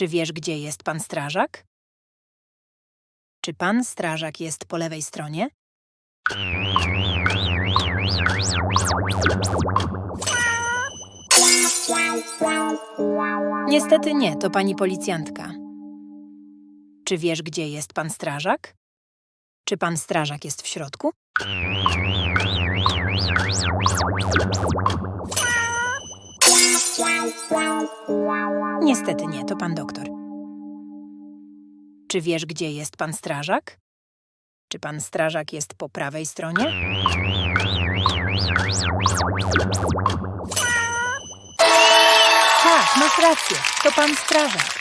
Czy wiesz, gdzie jest pan strażak? Czy pan strażak jest po lewej stronie? Niestety nie, to pani policjantka. Czy wiesz, gdzie jest pan strażak? Czy pan strażak jest w środku? Niestety nie, to pan doktor. Czy wiesz, gdzie jest pan strażak? Czy pan strażak jest po prawej stronie? Tak, masz rację, to pan strażak.